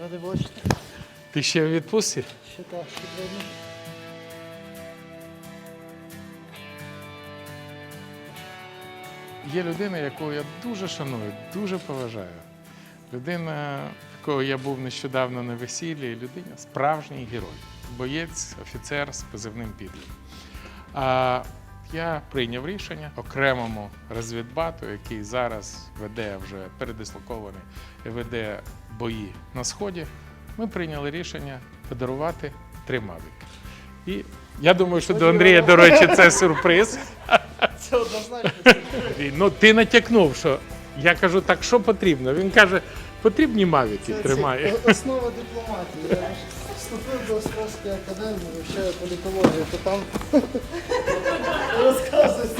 Ради бачити. Ти ще в відпустці? Ще так, ще два дні. Є людина, яку я дуже шаную, дуже поважаю. Людина, якого я був нещодавно на весіллі, людина справжній герой, боєць, офіцер з позивним підлим. Я прийняв рішення окремому розвідбату, який зараз веде вже передислокований, і веде бої на сході. Ми прийняли рішення подарувати три мавіки. І я думаю, що до Андрія, до речі, це сюрприз. Це однозначно. Ну, ти натякнув, що я кажу, так що потрібно? Він каже, потрібні мавіки, Це- тримає. це Основа дипломатії. Я вступив до Острозької академії, вивчаю політологію, то там розказується.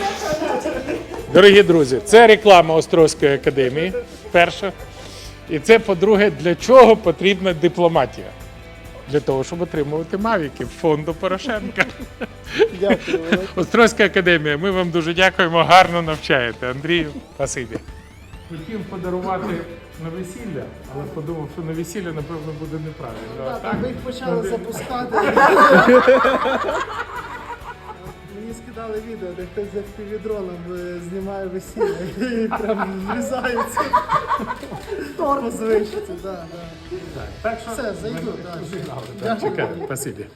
Дорогі друзі, це реклама Острозької академії. Перша. І це, по-друге, для чого потрібна дипломатія? Для того, щоб отримувати мавіки фонду Порошенка. Дякую. Острозька академія, ми вам дуже дякуємо, гарно навчаєте. Андрію, спасибі. Хотів подарувати на весілля, але подумав, що на весілля, напевно, буде неправильно. Так, Ми їх почали запускати. Мені скидали відео, де хтось за півдроном знімає весілля і прям врізається. По звичці, так, так. Так що Все, зайду, так. Чекай, спасибі.